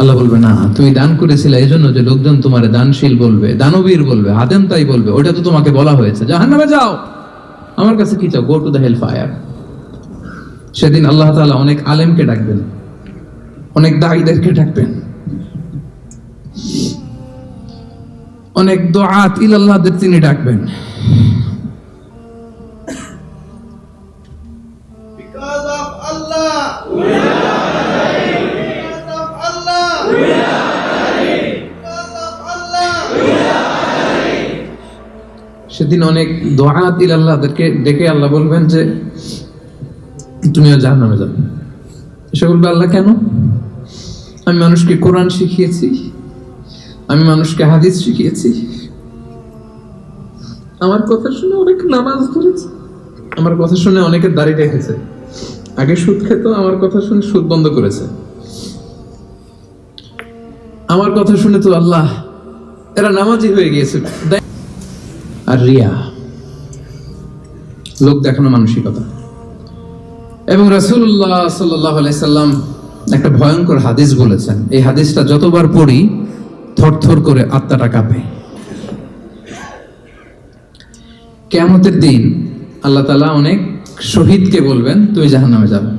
আল্লাহ বলবে, না, তুমি দান করেছিলে এই জন্য যে লোকজন তোমার দানশীল বলবে, দানবীর বলবে হাতেম তাই বলবে ওটা তো তোমাকে বলা হয়েছে। জাহান্নামে যাও। আমার কাছে কি চাও? Go to the hell fire সেদিন আল্লাহ তাআলা অনেক আলেমকে ডাকবেন, অনেক দায়ীদেরকে ডাকবেন। অনেক দোয়াত ইল আল্লাহদের তিনি ডাকবেন। সেদিন অনেক দোয়াত ইলাল্লাহদেরকে ডেকে আল্লাহ বলবেন যে, তুমিও জাহান্নামে যাবে সে বলবে, আল্লাহ, কেন? আমি মানুষকে কোরআন শিখিয়েছি, আমি মানুষকে হাদিস শিখিয়েছি। আমার কথা শুনে অনেক নামাজ ধরেছে। আমার কথা শুনে অনেকে দাড়ি রেখেছে আগে সুদ খেত, আমার কথা শুনে সুদ বন্ধ করেছে। আমার কথা শুনে তো আল্লাহ, এরা নামাজি হয়ে গিয়েছে আর রিয়া, লোক দেখানো মানসিকতা। এবং আলাইহি সাল্লাম একটা ভয়ঙ্কর হাদিস বলেছেন। এই হাদিসটা যতবার পড়ি, থরথর করে আত্মাটা কাঁপে। কেয়ামতের দিন আল্লাহ তালা অনেক শহীদকে বলবেন, তুমি জাহান্নামে যাবে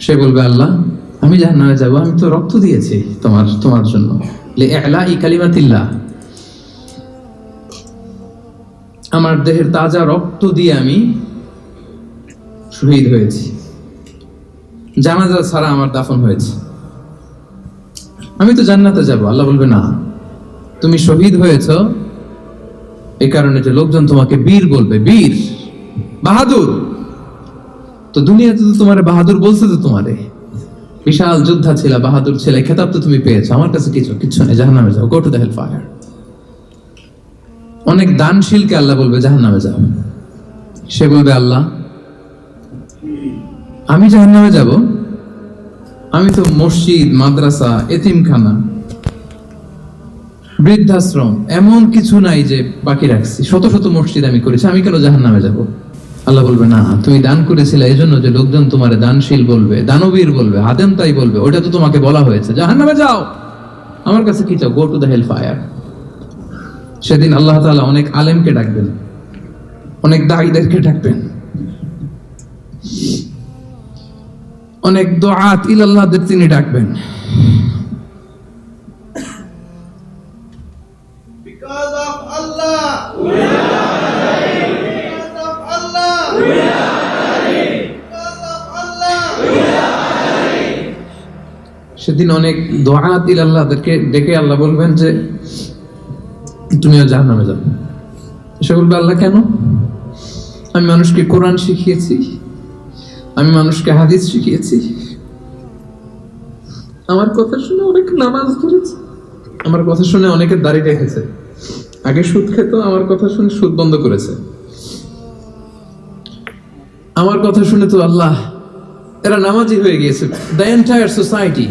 সে বলবে, আল্লাহ, আমি জাহান্নামে যাব, আমি তো রক্ত দিয়েছি তোমার তোমার জন্য। লিআলা কালিমাতিল্লাহ। আমার দেহের তাজা রক্ত দিয়ে আমি শহীদ হয়েছি। জানাজা ছাড়া আমার দাফন হয়েছে। আমি তো জান্নাতে যাব, আল্লাহ বলবে, না, তুমি শহীদ হয়েছ এই কারণে যে লোকজন তোমাকে বীর বলবে, বীর, বাহাদুর। তো দুনিয়াতে তো তোমার বাহাদুর বলছে তো তোমারে। বিশাল যোদ্ধা ছিল, বাহাদুর ছিল, খেতাব তো তুমি পেয়েছ। আমার কাছে কিছু কিছু নেই, জাহান্নামে যাও, go to the hell fire অনেক দানশীলকে আল্লাহ বলবে, জাহান্নামে যাও। সে বলবে, আল্লাহ, আমি জাহান্নামে যাব। আমি তো মসজিদ, মাদ্রাসা, এতিমখানা, বৃদ্ধাশ্রম, এমন কিছু নাই যে বাকি রাখছি। শত শত মসজিদ আমি করেছি, আমি কেন জাহান্নামে যাব? আল্লাহ বলবে, না, তুমি দান করেছিলে এই জন্য যে লোকজন তোমার দানশীল বলবে, দানবীর বলবে হাতেম তাই বলবে ওটা তো তোমাকে বলা হয়েছে। জাহান নামে যাও। আমার কাছে কি চাও? Go to the hell fire সেদিন আল্লাহ তাআলা অনেক আলেমকে ডাকবেন অনেক দায়ীদেরকে ডাকবেন। অনেক দোয়াত ইলাল্লাহদের তিনি ডাকবেন. সেদিন অনেক দোয়াত ইলাল্লাহদেরকে ডেকে আল্লাহ বলবেন যে তুমিও জাহান্নামে যাবে সে বলবে, আল্লাহ, কেন? আমি মানুষকে কোরআন শিখিয়েছি, আমি মানুষকে হাদিস শিখিয়েছি। আমার কথা শুনে অনেক নামাজ ধরেছে আমার কথা শুনে অনেকে দাড়ি রেখেছে। আগে সুদ খেত, আমার কথা শুনে সুদ বন্ধ করেছে। আমার কথা শুনে তো আল্লাহ, এরা নামাজি হয়ে গিয়েছে। দ্য এন্টায়ার সোসাইটি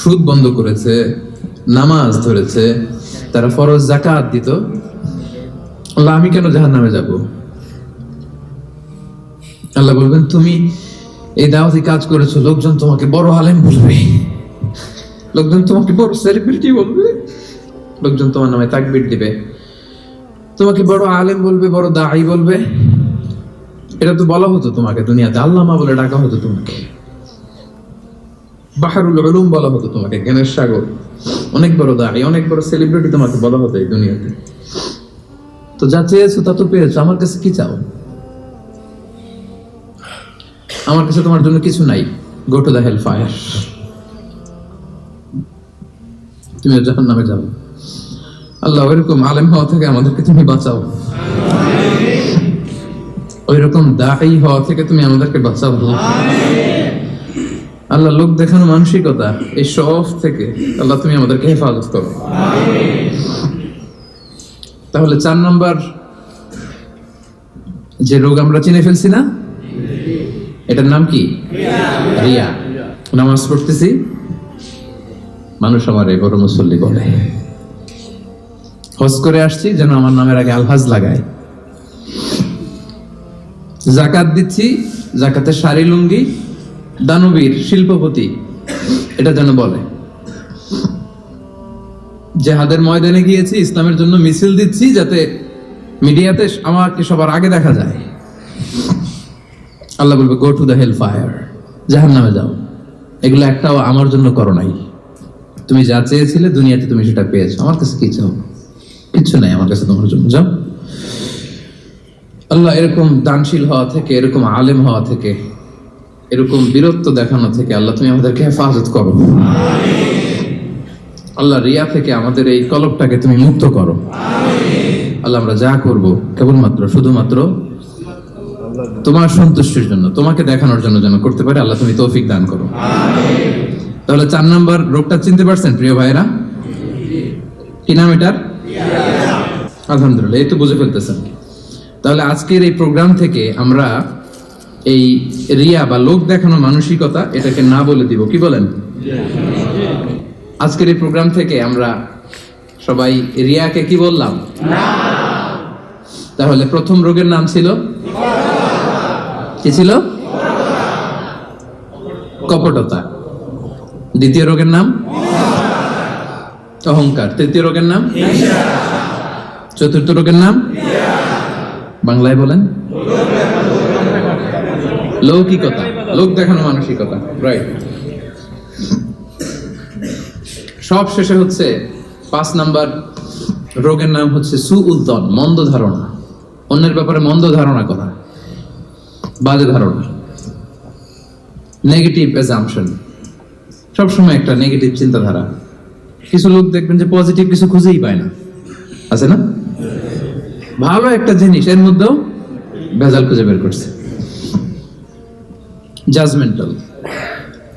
সুদ বন্ধ করেছে। নামাজ ধরেছে, তারা ফরজ জাকাত দিত। আল্লাহ, আমি কেন জাহান নামে যাব? আল্লাহ বলবেন, তুমি এই দাওয়াতি কাজ করেছ, লোকজন তোমাকে বড় আলেম বলবে। লোকজন তোমাকে বড় সেলিব্রিটি বলবে। লোকজন তোমার নামে তাকবির দিবে। তোমাকে বড় আলেম বলবে, বড় দায়ী বলবে। এটা তো বলা হতো তোমাকে, দুনিয়াতে। আল্লামা বলে ডাকা হতো তোমাকে। বাহারুল উলুম বলা হতো তোমাকে, জ্ঞানের সাগর। অনেক বড় দাঁড়ি, অনেক বড় সেলিব্রিটি তোমাকে বলা হতো এই দুনিয়াতে। তো যা চেয়েছো তা তো পেয়েছ, আমার কাছে কি চাও? আমার কাছে তোমার জন্য কিছু নাই। Go to the hell fire তুমি যখন নামে যাও। আল্লাহ ওইরকম আলেম হওয়া থেকে আমাদেরকে তুমি বাঁচাও। ওই রকম দায়ী হওয়া থেকে তুমি আমাদেরকে বাঁচাও। আল্লাহ লোক দেখানো মানসিকতা, এই শখ থেকে আল্লাহ তুমি আমাদেরকে হেফাজত করো। তাহলে চার নম্বর, যে রোগ আমরা চিনে ফেলছি না, এটার নাম কি? রিয়া। নামাজ পড়তেছি, মানুষ আমার এই বড় মুসল্লি বলে। হজ করে আসছি, যেন আমার নামের আগে আলহাজ লাগায়। জাকাত দিচ্ছি, জাকাতের শাড়ি, লুঙ্গি দানবীর শিল্পপতি, এটা যেন বলে। যে জেহাদের ময়দানে গিয়েছি, ইসলামের জন্য মিছিল দিচ্ছি যাতে মিডিয়াতে আমাকে সবার আগে দেখা যায়। আল্লাহ বলবে go to the hell fire জাহান নামে যাও। এগুলো একটাও আমার জন্য করো নাই। তুমি যা চেয়েছিলে দুনিয়াতে তুমি সেটা পেয়েছ। আমার কাছে কি চাও? কিচ্ছু নাই আমার কাছে তোমার জন্য। যাও। আল্লাহ এরকম দানশীল হওয়া থেকে, এরকম আলেম হওয়া থেকে এরকম বীরত্ব দেখানো থেকে আল্লাহ, তুমি আমাদেরকে হেফাজত করো। আল্লাহ রিয়া থেকে আমাদের এই কলবটাকে তুমি মুক্ত করো। আল্লাহ, আমরা যা করব কেবলমাত্র, শুধুমাত্র তোমার সন্তুষ্টির জন্য, তোমাকে দেখানোর জন্য যেন করতে পারে, আল্লাহ, তুমি তৌফিক দান করো। তাহলে চার নাম্বার রোগটা চিনতে পারছেন, প্রিয় ভাইরা কি নাম এটার? আলহামদুলিল্লাহ, এই তো বুঝে ফেলতেছেন। তাহলে আজকের এই প্রোগ্রাম থেকে আমরা এই রিয়া বা লোক দেখানো মানসিকতা এটাকে না বলে দিব। কি বলেন? আজকের এই প্রোগ্রাম থেকে আমরা সবাই রিয়াকে কি বললাম? তাহলে প্রথম রোগের নাম ছিল? কি ছিল? কপটতা। দ্বিতীয় রোগের নাম? অহংকার। তৃতীয় রোগের নাম? চতুর্থ রোগের নাম? বাংলায় বলেন। লৌকিকতা, লোক দেখানো মানসিকতা রাইট সব শেষে হচ্ছে পাঁচ নাম্বার রোগের নাম হচ্ছে সুউদ্দন, মন্দ ধারণা। অন্যের ব্যাপারে মন্দ ধারণা করা, বাজে ধারণা। নেগেটিভ অ্যাজাম্পশন সবসময় একটা নেগেটিভ চিন্তাধারা। কিছু লোক দেখবেন যে পজিটিভ কিছু খুঁজেই পায় না। আছে না? ভালো একটা জিনিস, এর মধ্যেও ভেজাল খুঁজে বের করছে। জাজমেন্টাল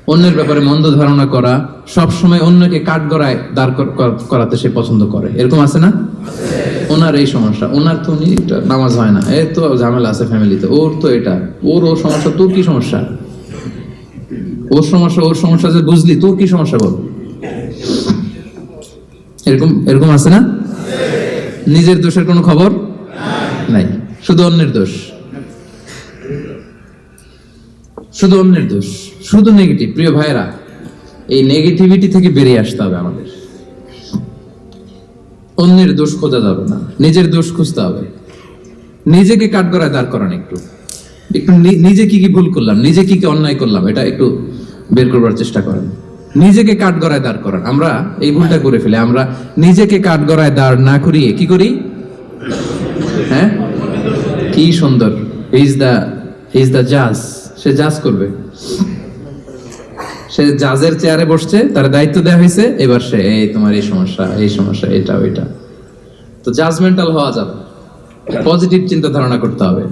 অন্যের ব্যাপারে মন্দ ধারণা করা সব সময় অন্যকে কাঠ গড়ায় দাঁড় কর- কর- করাতে সে পছন্দ করে। এরকম আছে না? ওনার এই সমস্যা। ওনার তো উনি নামাজ হয় না। এ তো ঝামেলা আছে ফ্যামিলিতে। ওর তো এটা। ওর ওর সমস্যা, তোর কি সমস্যা? ওর সমস্যা ওর সমস্যা যে বুঝলি, তোর কি সমস্যা বল? এরকম এরকম আছে না? নিজের দোষের কোনো খবর? নাই। শুধু অন্যের দোষ। শুধু অন্যের দোষ, শুধু নেগেটিভ প্রিয় ভাইয়েরা, এই নেগেটিভিটি থেকে বেরিয়ে আসতে হবে আমাদের। অন্যের দোষ খোঁজা যাবে না, নিজের দোষ খুঁজতে হবে। নিজেকে কাঠগড়ায় দাঁড় করান একটু। একটু নিজে কি কি ভুল করলাম, নিজে কি কি অন্যায় করলাম, এটা একটু বের করবার চেষ্টা করেন। নিজেকে কাঠগড়ায় দাঁড় করান। আমরা এই ভুলটা করে ফেলে। আমরা নিজেকে কাঠগড়ায় দাঁড় না করিয়ে কি করি? হ্যাঁ? কি সুন্দর। ইজ দা ইজ দা জাজ সে জাজ করবে। সে জাজের চেয়ারে বসছে, তার দায়িত্ব দেওয়া হয়েছে, এবার সে, এই তোমার এই সমস্যা এই সমস্যা, এটা, ওইটা। তো জাজমেন্টাল হওয়া যাবে। পজিটিভ চিন্তা ধারণা করতে হবে।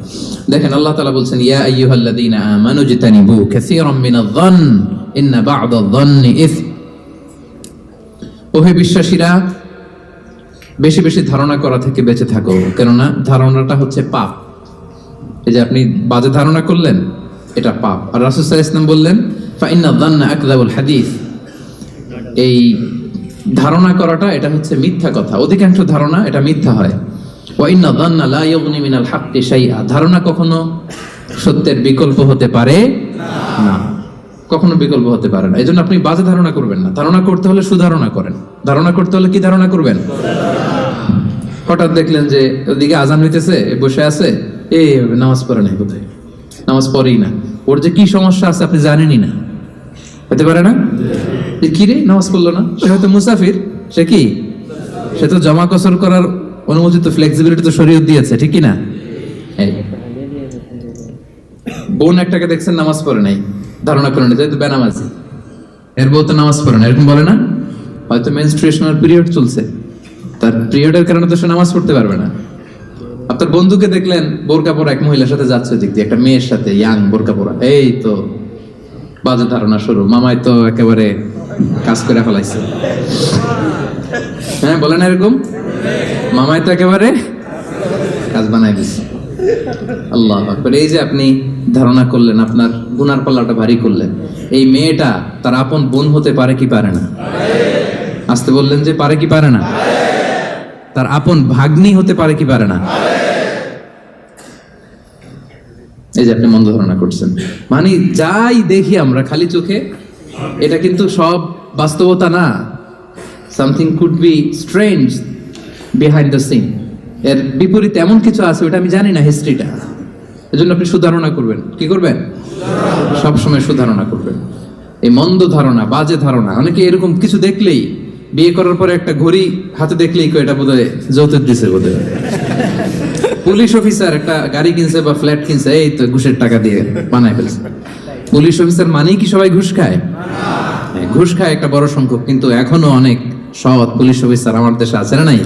দেখেন, আল্লাহ তাআলা বলছেন, ইয়া আইয়ুহাল্লাযীনা আমানু জিতানিবু কাসীরাম মিনায-যন্ন ইন্না বা'দায-যন্নি ইসম ওহে বিশ্বাসীরা, বেশি বেশি ধারণা করা থেকে বেঁচে থাকো। কেননা ধারণাটা হচ্ছে পাপ। এই যে আপনি বাজে ধারণা করলেন এটা পাপ। আর সাল্লাল্লাহু আলাইহি বললেন, ফাইন্না যান্না আকযাবুল হাদিস। এই ধারণা করাটা, এটা হচ্ছে মিথ্যা কথা। অধিকাংশ ধারণা এটা মিথ্যা হয়। মিনাল হাক্কি ধারণা কখনো সত্যের বিকল্প হতে পারে না। কখনো বিকল্প হতে পারে না। এজন্য আপনি বাজে ধারণা করবেন না। ধারণা করতে হলে সুধারণা করেন। ধারণা করতে হলে কি ধারণা করবেন? হঠাৎ দেখলেন যে ওদিকে আজান হইতেছে বসে আছে, এ নামাজ পড়ে নাই কোথায় নামাজ পড়েই না। ওর যে কি সমস্যা আছে আপনি জানেনই না। হতে পারে না? কি রে? নামাজ পড়ল না? সে হয়তো মুসাফির। সে কি? সে তো জমা কসর করার অনুমোদিত ফ্লেক্সিবিলিটি তো শরীয়ত দিয়েছে, ঠিক না? বোন একটাকে দেখছেন নামাজ পড়ে নাই। ধারণা করে নিতে তো বেনামাজি। এর বউ তো নামাজ পড়ে না, এরকম বলে না? হয়তো মেনস্ট্রুয়েশনাল পিরিয়ড চলছে। তার পিরিয়ডের কারণে তো সে নামাজ পড়তে পারবে না। আপনার বন্ধুকে দেখলেন, বোরকা পরা এক মহিলার সাথে যাচ্ছে দিক দিয়ে, একটা মেয়ের সাথে ইয়াং বোরকা পরা। এই তো, বাজে ধারণা শুরু। মামাই তো একেবারে কাজ করে ফেলাইছে। হ্যাঁ বলেন এরকম। মামাই তো একেবারে কাজ বানাই দিছে। আল্লাহ আকবার। এই যে আপনি ধারণা করলেন, আপনার গুনার পাল্লাটা ভারী করলেন। এই মেয়েটা তার আপন বোন হতে পারে কি পারে না? আসতে বললেন যে পারে কি পারে না? তার আপন ভাগ্নি হতে পারে কি পারে না? এই যে আপনি মন্দ ধারণা করছেন। মানে যাই দেখি আমরা খালি চোখে, এটা কিন্তু সব বাস্তবতা না। Something could be strange behind the scene এর বিপরীতে এমন কিছু আছে, ওটা আমি জানি না হিস্ট্রিটা এজন্য আপনি সুধারণা করবেন। কি করবেন? সবসময় সুধারণা করবেন। এই মন্দ ধারণা, বাজে ধারণা, অনেকে এরকম কিছু দেখলেই বিয়ে করার পরে একটা ঘড়ি হাতে দেখলেই কো এটা বোধহয় যৌতুক দিছে বোধহয়। পুলিশ অফিসার একটা গাড়ি কিনছে বা ফ্ল্যাট কিনছে এই তো ঘুষের টাকা দিয়ে বানায় ফেলছে। পুলিশ অফিসার মানেই কি সবাই ঘুষ খায়? হ্যাঁ, ঘুষ খায় একটা বড় সংখ্যক কিন্তু এখনও অনেক সৎ পুলিশ অফিসার আমার দেশে আছে না নাই?